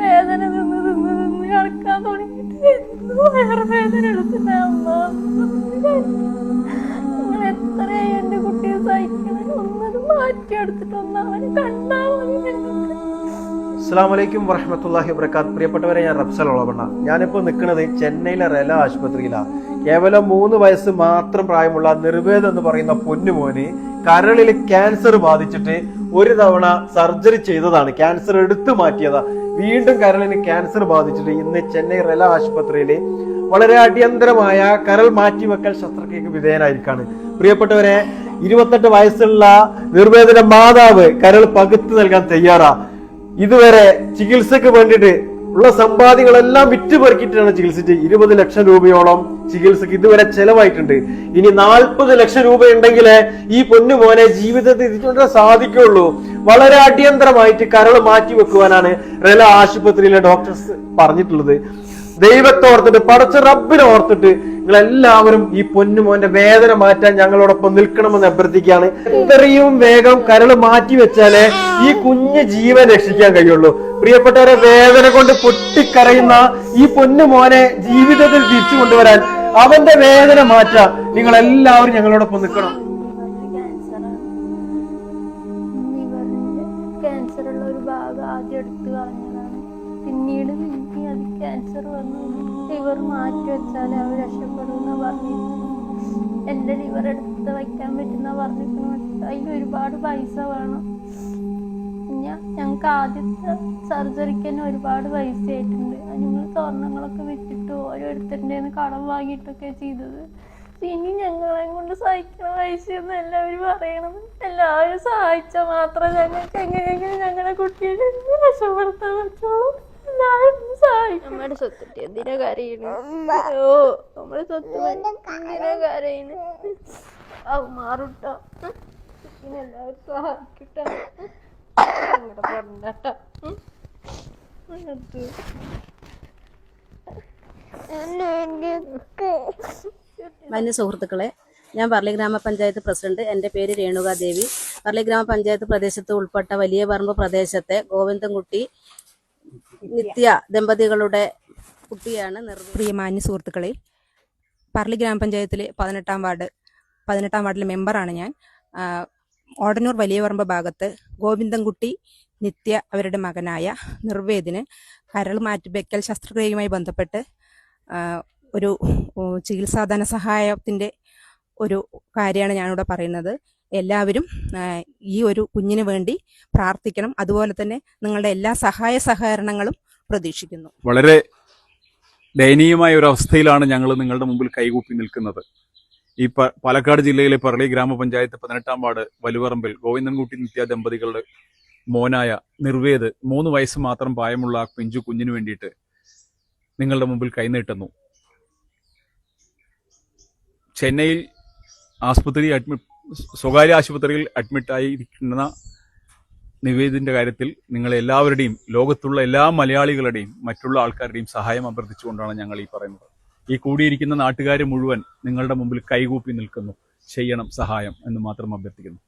വേദന വയറുവേദന എടുത്തിട്ടുണ്ടാവുമ്പോ നിങ്ങൾ എത്രയായി എന്റെ കുട്ടിയെ സഹിക്കണം? ഒന്നത് മാറ്റി ഒന്ന് അവനെ കണ്ടാ മതി ഞങ്ങൾക്ക് അസ്സാം വലൈക്കും വറഹമത്തല്ലാഹി വബർക്കാത്ത് പ്രിയപ്പെട്ടവരെ ഞാൻ റബ്സൽ ഒളവണ്ണ ഞാനിപ്പോൾ നിൽക്കുന്നത് ചെന്നൈയിലെ റെല ആശുപത്രിയിലാണ് കേവലം മൂന്ന് വയസ്സ് മാത്രം പ്രായമുള്ള നിർവേദ് എന്ന് പറയുന്ന പൊന്നുമോന് കരളിൽ ക്യാൻസർ ബാധിച്ചിട്ട് ഒരു തവണ സർജറി ചെയ്തതാണ്. ക്യാൻസർ എടുത്തു മാറ്റിയതാ. വീണ്ടും കരളിന് ക്യാൻസർ ബാധിച്ചിട്ട് ഇന്ന് ചെന്നൈ റെല ആശുപത്രിയിൽ വളരെ അടിയന്തരമായ കരൾ മാറ്റിവെക്കൽ ശസ്ത്രക്രിയക്ക് വിധേയനായിരിക്കാണ്. പ്രിയപ്പെട്ടവരെ ഇരുപത്തെട്ട് വയസ്സുള്ള നിർവേദന മാതാവ് കരൾ പകുത്തു നൽകാൻ തയ്യാറാ. ഇതുവരെ ചികിത്സക്ക് വേണ്ടിയിട്ട് ഉള്ള സമ്പാദ്യങ്ങളെല്ലാം വിറ്റ് പെറുക്കിയിട്ടാണ് ചികിത്സിച്ച് ഇരുപത് ലക്ഷം രൂപയോളം ചികിത്സക്ക് ഇതുവരെ ചെലവായിട്ടുണ്ട്. ഇനി നാൽപ്പത് ലക്ഷം രൂപ ഉണ്ടെങ്കിലേ ഈ പൊന്നു മോനെ ജീവിതത്തിൽ ഇതിന്റെ സാധിക്കുള്ളൂ വളരെ അടിയന്തരമായിട്ട് കരൾ മാറ്റി വെക്കുവാനാണ് റെല ആശുപത്രിയിലെ ഡോക്ടേഴ്സ് പറഞ്ഞിട്ടുള്ളത്. ദൈവത്തെ ഓർത്തിട്ട് പടച്ച റബ്ബിനെ ഓർത്തിട്ട് നിങ്ങൾ എല്ലാവരും ഈ പൊന്നുമോന്റെ വേദന മാറ്റാൻ ഞങ്ങളോടൊപ്പം നിൽക്കണമെന്ന് അഭ്യർത്ഥിക്കുകയാണ്. ഇത്രയും വേഗം കരൾ മാറ്റി വെച്ചാലേ ഈ കുഞ്ഞ് ജീവൻ രക്ഷിക്കാൻ കഴിയുള്ളൂ. പ്രിയപ്പെട്ടവരെ വേദന കൊണ്ട് പൊട്ടിക്കരയുന്ന ഈ പൊന്നുമോനെ ജീവിതത്തിൽ തിരിച്ചു കൊണ്ടുവരാൻ അവന്റെ വേദന മാറ്റാൻ നിങ്ങൾ എല്ലാവരും ഞങ്ങളോടൊപ്പം നിൽക്കണം. പിന്നീട് പിന്നെ അത് ക്യാൻസർ വന്നു. ലിവർ മാറ്റി വെച്ചാൽ അവർ രക്ഷപ്പെടുന്ന പറഞ്ഞു. എന്റെ ലിവർ എടുത്ത് വയ്ക്കാൻ പറ്റുന്ന പറഞ്ഞിരിക്കുന്നു. അതിൽ ഒരുപാട് പൈസ വേണം. ഞാൻ ഞങ്ങൾക്ക് ആദ്യത്തെ സർജറിക്ക് തന്നെ ഒരുപാട് പൈസ ആയിട്ടുണ്ട് ഞങ്ങൾ സ്വർണങ്ങളൊക്കെ വിറ്റിട്ട് ഓരോരുത്തരുടെ കടം വാങ്ങിയിട്ടൊക്കെ ചെയ്തത്. ഇനി ഞങ്ങളെ കൊണ്ട് സഹിക്കണ പൈസയൊന്നും എല്ലാവരും പറയണം. എല്ലാവരും സഹായിച്ചാൽ മാത്രമേ ഞങ്ങൾക്ക് എങ്ങനെയെങ്കിലും ഞങ്ങളുടെ കുട്ടിയെ രക്ഷപ്പെടുത്താൻ പറ്റുള്ളൂ. നമ്മുടെ സ്വത്തിട്ട് എന്തിനാ കരയണു? ഓ നമ്മുടെ സ്വത്ത് എന്തിനാ കരയണു. ആ മാറുട്ടോ. പിന്നെ എല്ലാവരും സഹായിക്കട്ടോ. അങ്ങോട്ട് പറഞ്ഞട്ടോ. മാന്യ സുഹൃത്തുക്കളെ ഞാൻ പറളി ഗ്രാമപഞ്ചായത്ത് പ്രസിഡന്റ്. എന്റെ പേര് രേണുകാദേവി. പറളി ഗ്രാമപഞ്ചായത്ത് പ്രദേശത്ത് ഉൾപ്പെട്ട വലിയ പറമ്പ് പ്രദേശത്തെ ഗോവിന്ദൻകുട്ടി നിത്യ ദമ്പതികളുടെ കുട്ടിയാണ് പ്രിയമാന്യ പ്രിയ മാന്യ സുഹൃത്തുക്കളെ പറളി ഗ്രാമപഞ്ചായത്തിലെ പതിനെട്ടാം വാർഡ് പതിനെട്ടാം വാർഡിലെ മെമ്പറാണ് ഞാൻ. ഓടനൂർ വലിയപറമ്പ് ഭാഗത്ത് ഗോവിന്ദൻകുട്ടി നിത്യ അവരുടെ മകനായ നിർവേദിന് കരൾ മാറ്റിവെക്കൽ ശസ്ത്രക്രിയയുമായി ബന്ധപ്പെട്ട് ഒരു ചികിത്സാധന ചികിത്സാ ധനസഹായത്തിന്റെ ഒരു കാര്യമാണ് ഞാനിവിടെ പറയുന്നത്. എല്ലാവരും ഈ ഒരു കുഞ്ഞിന് വേണ്ടി പ്രാർത്ഥിക്കണം. അതുപോലെ തന്നെ നിങ്ങളുടെ എല്ലാ സഹായ സഹകരണങ്ങളും പ്രതീക്ഷിക്കുന്നു. വളരെ ദയനീയമായ ഒരു അവസ്ഥയിലാണ് ഞങ്ങൾ നിങ്ങളുടെ മുമ്പിൽ കൈകൂപ്പി നിൽക്കുന്നത്. ഈ പാലക്കാട് ജില്ലയിലെ പറളി ഗ്രാമപഞ്ചായത്ത് പതിനെട്ടാം വാർഡ് വലുവറമ്പിൽ ഗോവിന്ദൻകുട്ടി നിത്യ ദമ്പതികളുടെ മോനായ നിർവേദ് മൂന്ന് വയസ്സ് മാത്രം പ്രായമുള്ള ആ പിഞ്ചു കുഞ്ഞിന് വേണ്ടിയിട്ട് നിങ്ങളുടെ മുമ്പിൽ കൈനീട്ടുന്നു. ചെന്നൈയിൽ ആസ്പത്രി അഡ്മിറ്റ് സ്വകാര്യ ആശുപത്രിയിൽ അഡ്മിറ്റായിരിക്കുന്ന നിവേദിന്റെ കാര്യത്തിൽ നിങ്ങൾ എല്ലാവരുടെയും ലോകത്തുള്ള എല്ലാ മലയാളികളുടെയും മറ്റുള്ള ആൾക്കാരുടെയും സഹായം അഭ്യർത്ഥിച്ചുകൊണ്ടാണ് ഞങ്ങൾ ഈ പറയുന്നത്. ഈ കൂടിയിരിക്കുന്ന നാട്ടുകാർ മുഴുവൻ നിങ്ങളുടെ മുമ്പിൽ കൈകൂപ്പി നിൽക്കുന്നു. ചെയ്യണം സഹായം എന്ന് മാത്രം അഭ്യർത്ഥിക്കുന്നു.